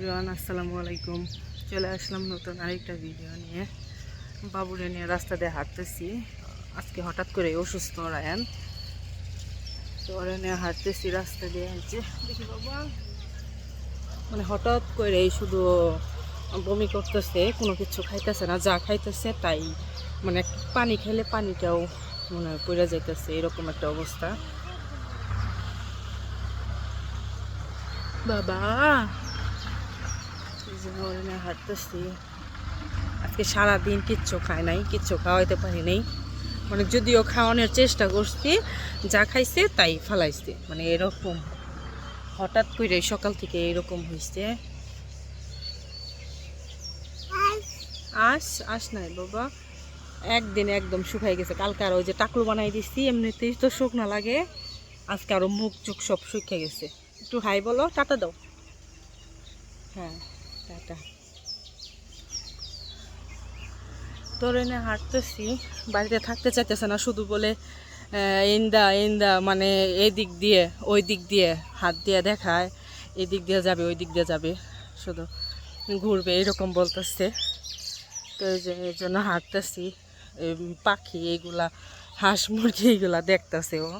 Everyone, আসসালামু আলাইকুম। চলে আসলাম নতুন আরেকটা ভিডিও নিয়ে। বাবুরে নিয়ে রাস্তা দিয়ে হাঁটতেছি। আজকে হঠাৎ করে অসুস্থ রায়ান। তো ওরা নিয়ে হাঁটতেছি রাস্তা দিয়ে আছে দেখি বাবা। মানে হঠাৎ করে এই শুধু বমি করতেছে, কোনো কিছু খাইতেছে না, যা খাইতেছে তাই। মানে পানি খেলে পানিটাও মনে পড়ে যাইতেছে, এরকম একটা অবস্থা। বাবা! ওরা হাঁটতেছি। আজকে সারাদিন কিচ্ছু খায় নাই, কিচ্ছু খাওয়াইতে পারি নাই। মানে যদিও খাওয়ানোর চেষ্টা করছি, যা খাইছে তাই ফালাইছে। মানে এরকম, হঠাৎ করে সকাল থেকে এরকম হয়েছে আস আস নাই বাবা। একদিন একদম শুকাই গেছে। কালকে আর ওই যে টাকলু বানাই দিচ্ছি এমনিতেই তো শুকনা লাগে। আজকে আরও মুখ চুখ সব শুকিয়ে গেছে। একটু হাই বলো, টাটা দাও। হ্যাঁ। টাটা। হাঁটতেছি, বাড়িতে থাকতে চাইতেছে না, শুধু বলে ইন্দা ইন্দা মানে এই দিক দিয়ে ওই দিক দিয়ে হাত দিয়ে দেখায় এই দিক দিয়ে যাবে ওই দিক দিয়ে যাবে, শুধু ঘুরবে, এরকম বলতেছে। তো এই জন্য হাঁটতেছি পাখি এইগুলা হাঁস মুরগি এইগুলা দেখতেছে ও।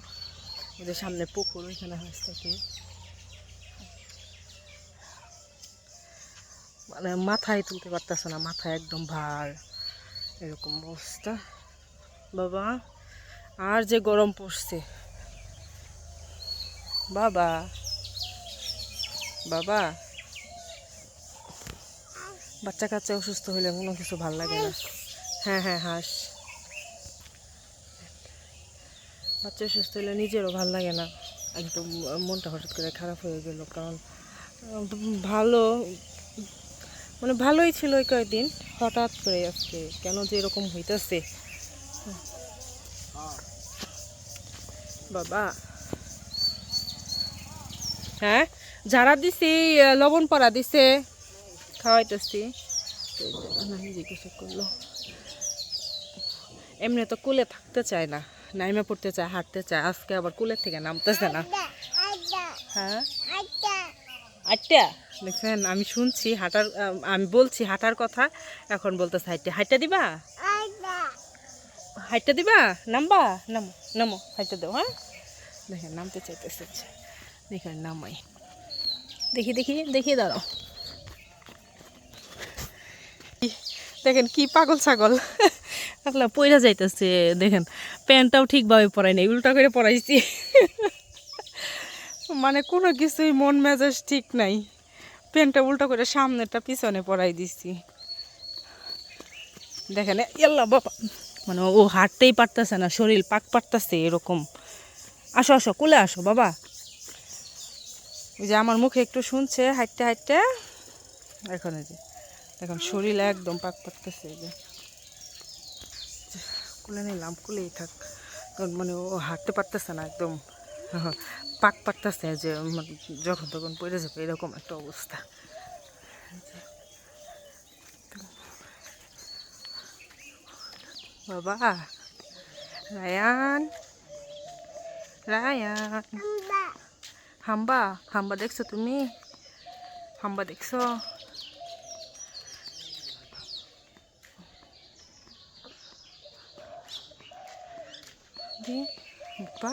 যে সামনে পুকুর, ওইখানে হাঁস থাকে। মানে মাথায় তুলতে পারতেছে না, মাথায় একদম ভার, এরকম অবস্থা। বাবা, আর যে গরম পড়ছে। বাবা বাবা। বাচ্চা কাচ্চা অসুস্থ হলে কোনো কিছু ভালো লাগে না। হ্যাঁ হ্যাঁ হাঁস। বাচ্চা অসুস্থ হলে নিজেরও ভালো লাগে না। একদম মনটা হঠাৎ করে খারাপ হয়ে গেল, কারণ ভালো মানে ভালোই ছিল ওই কয়েকদিন হঠাৎ করে আজকে কেন যে এরকম হইতেছে। বাবা। হ্যাঁ যারা দিছি লবণ পরা দিছে খাওয়াইতেছি। জিজ্ঞাসা করল এমনি তো কুলে থাকতে চায় না নাইমে পড়তে চায় হাঁটতে চায় আজকে আবার কুলের থেকে নামতেছে না। হ্যাঁ? আটটা দেখছেন আমি শুনছি, হাঁটার আমি বলছি হাঁটার কথা, এখন বলতেছে হাইটে হাইটটা দিবা? হাইটটা দিবা? নামবা? নামো নামো হাইটটা দাও হ্যাঁ? দেখেন, নামতে চাইতেছে দেখেন, নামাই। দেখি দেখি দেখি, দাঁড়াও। দেখেন, কি পাগল ছাগল। একলা পয়রা যাইতেছে, দেখেন। প্যান্টটাও ঠিকভাবে পরাই নাই, উল্টা করে পরাইছি। মানে কোনো কিছুই মন মেজাজ ঠিক নাই। প্যান্টটা উল্টো করে সামনেরটা পিছনে পরাই দিছি। দেখেন এল্লা বাবা। মানে ও হাঁটতেই পারতেছে না, শরীর পাক পারতেছে এরকম। আসো আসো, কুলে আসো, বাবা। ওই যে আমার মুখে একটু শুনছে, হাঁটতে হাঁটতে। এখন যে, এখন শরীর একদম পাক পারতেছে যে। কুলে নিলাম, কুলেই থাক। মানে ও হাঁটতে পারতেছে না একদম। পাক পারতেছে যে মানে যখন তখন পড়ে যাবে, এরকম একটা অবস্থা। বাবা, রায়ান রায়ান। হাম্বা হাম্বা দেখছ তুমি? হাম্বা দেখছ? দি বাবা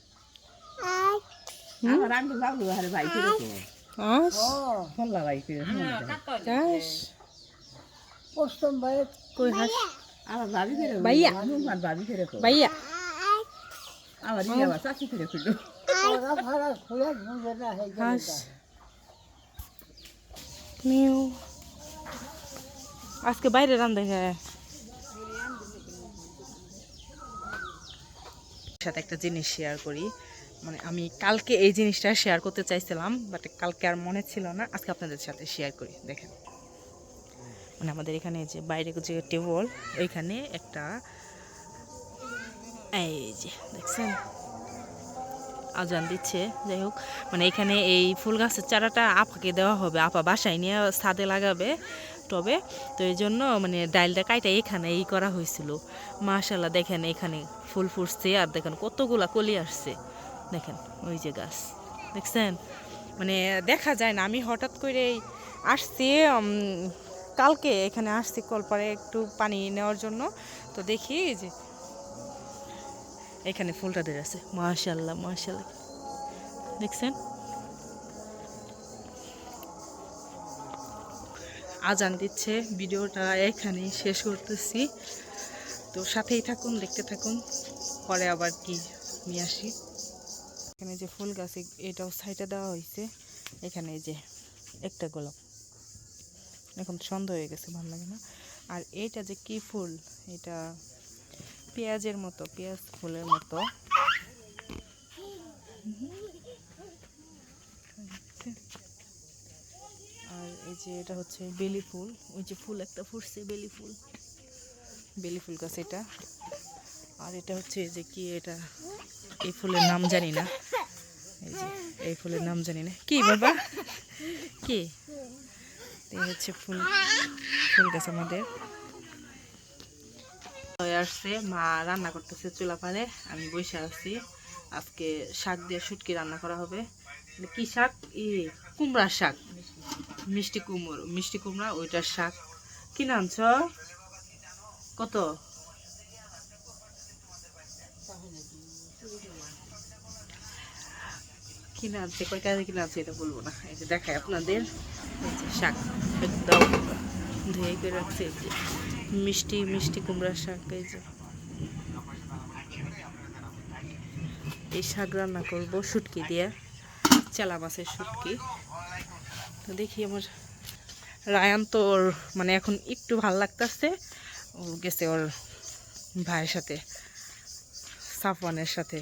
আমার আমি তো ভাবলো ভাই ফিরে আস। ফল্লা ভাই ফিরে আস প্রথম ভাই। কই হাস? আমার ভাবি ফিরে ভাইয়া। আমার ভাবি ফিরে ভাইয়া। আমার ইয়ে আবার চাচি ফিরে ফিরলো হাস। মিউ আজকে বাইরে রান্ধে হ্যাঁ। সাথে একটা জিনিস শেয়ার করি। মানে আমি কালকে এই জিনিসটা শেয়ার করতে চাইছিলাম বাট কালকে আর মনে ছিল না। আজকে আপনাদের সাথে শেয়ার করি, দেখেন। মানে আমাদের এখানে যে বাইরে যে টেবল ওইখানে একটা এই যে, দেখছেন? আজান দিচ্ছে, যাই হোক। মানে এখানে এই ফুল গাছের চারাটা আপাকে দেওয়া হবে, আপা বাসায় নিয়ে ছাদে লাগাবে টবে। তো এই জন্য মানে ডাইলটা কাইটা এখানে এই করা হয়েছিল। মাশাল্লাহ দেখেন এখানে ফুল ফুটছে আর দেখেন কতগুলা কলি আসছে। দেখেন, ওই যে গাছ। দেখছেন? মানে দেখা যায় না, আমি হঠাৎ করে এই আসছি কালকে এখানে আসছি কলপারে একটু পানি নেওয়ার জন্য। তো দেখি যে এখানে ফুলটা ধরে আছে। মাশাল্লাহ মাশাল্লাহ। দেখছেন? আজান দিচ্ছে, ভিডিওটা এখানেই শেষ করতেছি। তো সাথেই থাকুন, দেখতে থাকুন, পরে আবার কি নিয়ে আসি। এখানে যে ফুল গাছ এটাও সাইডে দেওয়া হয়েছে এখানে যে একটা গোলাপ। এখন সন্ধ্যা হয়ে গেছে, ভালো লাগে না। আর এইটা যে কি ফুল? এটা পেঁয়াজের মতো, পেঁয়াজ ফুলের মতো। আর এই যে এটা হচ্ছে বেলি ফুল। ওই যে ফুল একটা ফুটছে, বেলি ফুল। বেলি ফুল গাছ এটা। আর এটা হচ্ছে যে কি এটা? এই ফুলের নাম জানি না। এই যে, এই ফুলের নাম জানি না। কি বাবা? কি? এই হচ্ছে ফুল ফুল গাছ আমাদের। আসছে, মা রান্না করতেছে চুলা পারে আমি বসে আছি। আজকে শাক দিয়ে শুটকি রান্না করা হবে। কি শাক? ই কুমড়ার শাক। মিষ্টি কুমড়ো, মিষ্টি কুমড়া, ওইটার শাক। কি নামছ কত? কিনে আনছে কয় টাকা কিনে আনছে এটা বলব না। এই যে দেখায় আপনাদের। এই যে শাক একদম ধুয়ে করে রাখছে। এই যে মিষ্টি মিষ্টি কুমড়ার শাক, এই যে। এই শাক রান্না করব শুটকি দিয়ে, চেলা মাছের শুটকি। তো দেখি আমার রায়ান তো ওর মানে এখন একটু ভালো লাগতেছে। ও গেছে ওর ভাইয়ের সাথে, সাফওয়ানের সাথে।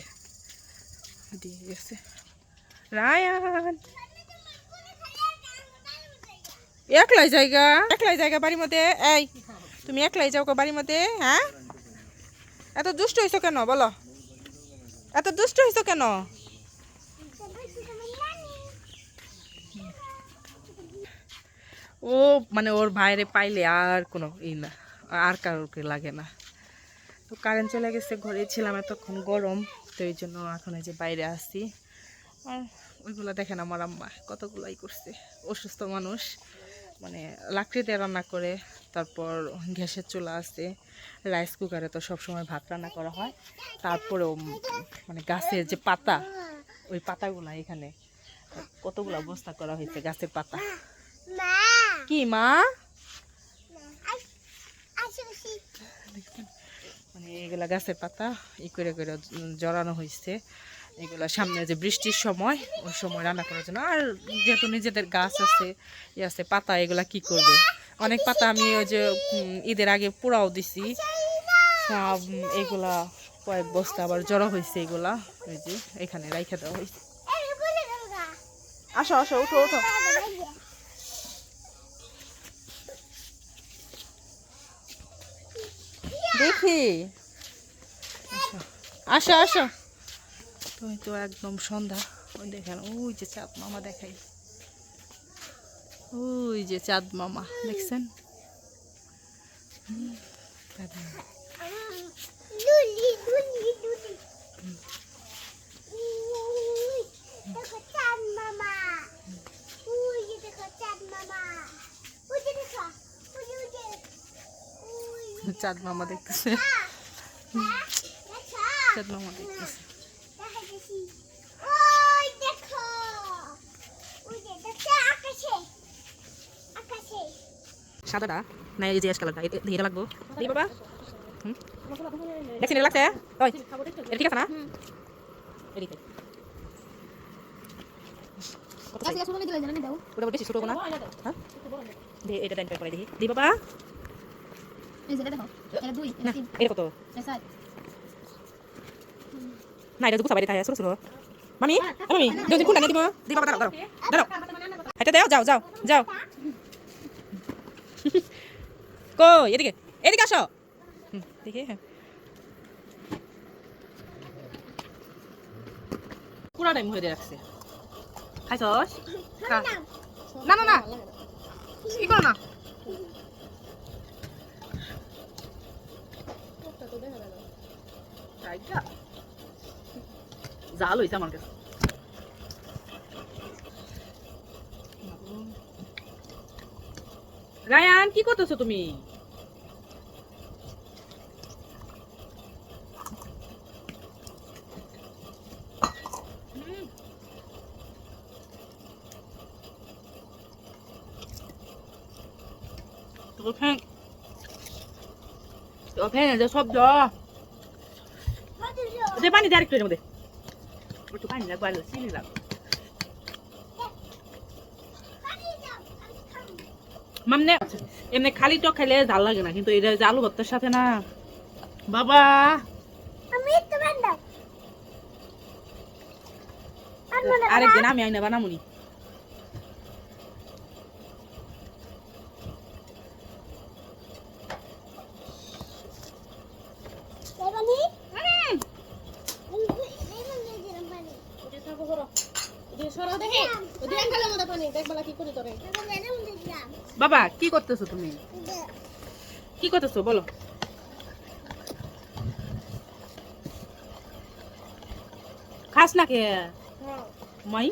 দিয়ে গেছে। রায়ান। একলাই জায়গা একলাই জায়গা বাড়ির মধ্যে এই, তুমি একলাই যাও বাড়ির মধ্যে হ্যাঁ? এত দুষ্ট হইছো কেন, বলো? এত দুষ্ট হইছো কেন? ও মানে ওর ভাইরে পাইলে আর কোনো ই না, আর কারোকে লাগে না। তো কারেন্ট চলে গেছে, ঘরে ছিলাম এতক্ষণ গরম, তো এই জন্য এখন এই যে বাইরে আসছি আর ওইগুলো দেখেন আমার আম্মা কতগুলাই করছে। অসুস্থ মানুষ মানে লাকড়িতে রান্না করে তারপর গ্যাসের চুলা আছে রাইস কুকারে তো সবসময় ভাত রান্না করা হয়। তারপরেও মানে গাছের যে পাতা ওই পাতাগুলা এখানে কতগুলো বস্তা করা হয়েছে গাছের পাতা? কি মা? মানে এগুলা গাছের পাতা ই করে করে জড়ানো হয়েছে। এগুলা সামনে যে বৃষ্টির সময়, ওই সময় রান্না করার জন্য। আর যেহেতু নিজেদের গাছ আছে ইয়ে আছে, পাতা এগুলা কি করবে? অনেক পাতা আমি ওই যে ঈদের আগে পোড়াও দিছি। এগুলা কয়েক বস্তা আবার জড়ো হয়েছে এগুলা। ওই যে এখানে রাইখে দেওয়া হয়েছে। আসো আসো, উঠো উঠো। দেখি। আসো আসো। তুই তো একদম সন্ধ্যা। ওই দেখেন ওই যে চাঁদ মামা দেখাই। ওই যে চাঁদ মামা দেখছেন? মামা। চাঁদ মামা দেখতেছে। চাঁদ মামা দেখতেছে। সাদাটা? না এই যে অ্যাশ কালারটা এটা এটা লাগবো। এই বাবা। দেখছেন এটা লাগছে? ওই এটা ঠিক আছে না? এদিকে। কত ওটা বেশি ছোট না। হ্যাঁ। দে এটা দেন করে দেখি। দি বাবা। না এটা কত? না এটা ছোট ছোট মামি মামি কোনটা নিয়ে দিব দি বাবা দাঁড়াও দাঁড়াও দাঁড়াও এটা দাও যাও যাও যাও এদিকে এদিকে আসো হ্যাঁ পুরাটাই মুখে দিয়ে রাখছে খাইছস না না না কি না। জাল হইছে আমার কাছে। রায়ান কি করতেছো তুমি? ফ্যান। যে পানি দে আরেকটু এর মধ্যে। একটু পানি লাগবে আর চিনি লাগবে মামনে এমনি খালি টক খাইলে ঝাল লাগে না কিন্তু এটা আলু ভর্তার সাথে না বাবা আরেকদিন আমি আইনা বানামুনি বাবা কি করতেছো তুমি? কি করতেছো বলো। খাস না কে মাই?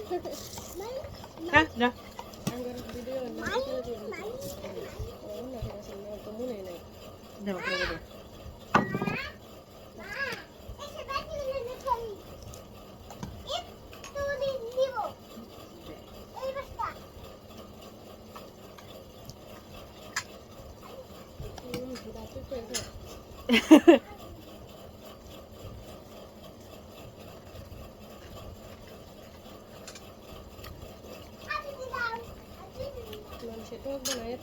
খা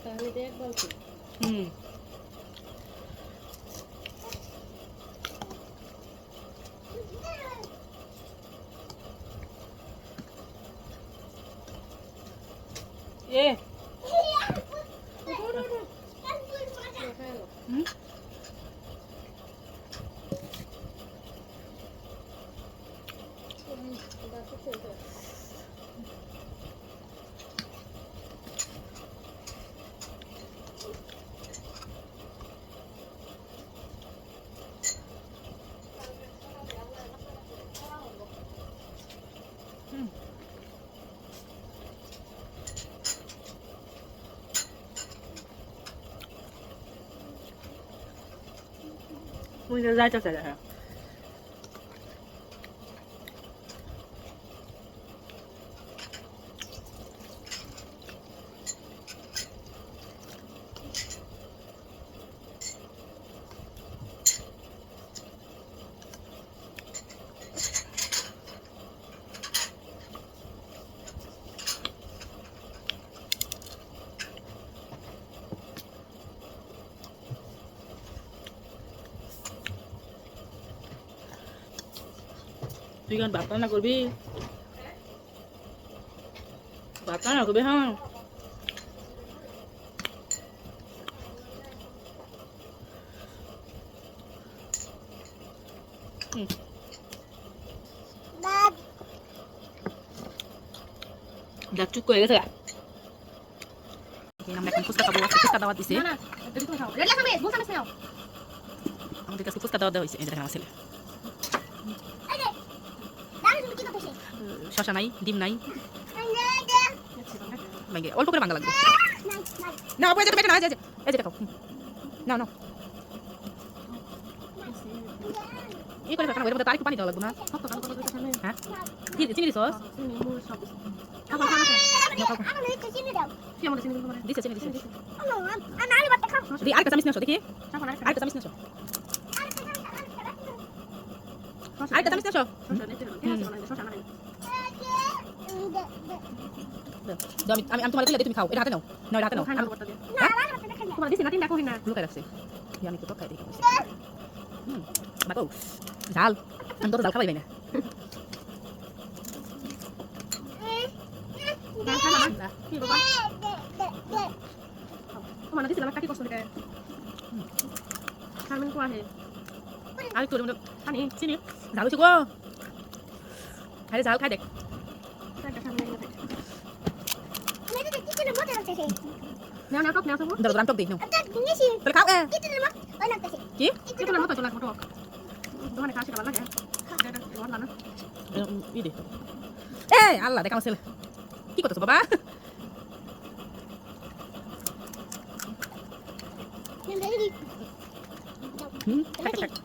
যা দেবো করে দেবো হুম এ Bây giờ তুই কেন ভাত রান্না করবি? ভাত রান্না করবি হ্যাঁ। দেখ চুপ করে গেছে আমরা এখন ফুচকা খাব ফুচকা দাওয়াত দিছে। আমাদের কাছে ফুচকা দাওয়াত দেওয়া হয়েছে। এই দেখেন আমার ছেলে। শশা নাই ডিম নাই। ভেঙে অল্প করে ভাঙা লাগবে। না যেটা বেটে না এই যে এই যে দেখো। না না। এই করে ফেলনা ওর মধ্যে তার একটু পানি দেওয়া লাগবে না? হ্যাঁ? চিনি দিছ দিছে চিনি দিছে। দি আরেকটা চামিচ নিয়ে আসো দেখি। নিয়ে আসো। আরেকটা চামিচ নিয়ে আসো। দাও, আমি আমি তোমার তুমি খাও। এটা হাতে নাও। না হাতে নাও। আমি লুকাই রাখছি। আমি তো খাই দেখি। বাকো ঝাল। আমি তো ঝাল খাবাই না কি আমার কাটি কষ্ট দিতে খাবেন কোয়া হে আরে তোর মধ্যে পানি চিনি। ঝাল হচ্ছে গো। খাই ঝাল খাই দেখ। নেও নেও টক নেও সব দাঁড়া দাঁড়া টক দিই নেও তাহলে খাও এ কি এটা না মতো চলা মতো দোকানে খাসি খাবার লাগে এটা এটা না ই দে এই আল্লাহ দেখ আমার ছেলে কি করতেছো বাবা হুম খাই খাই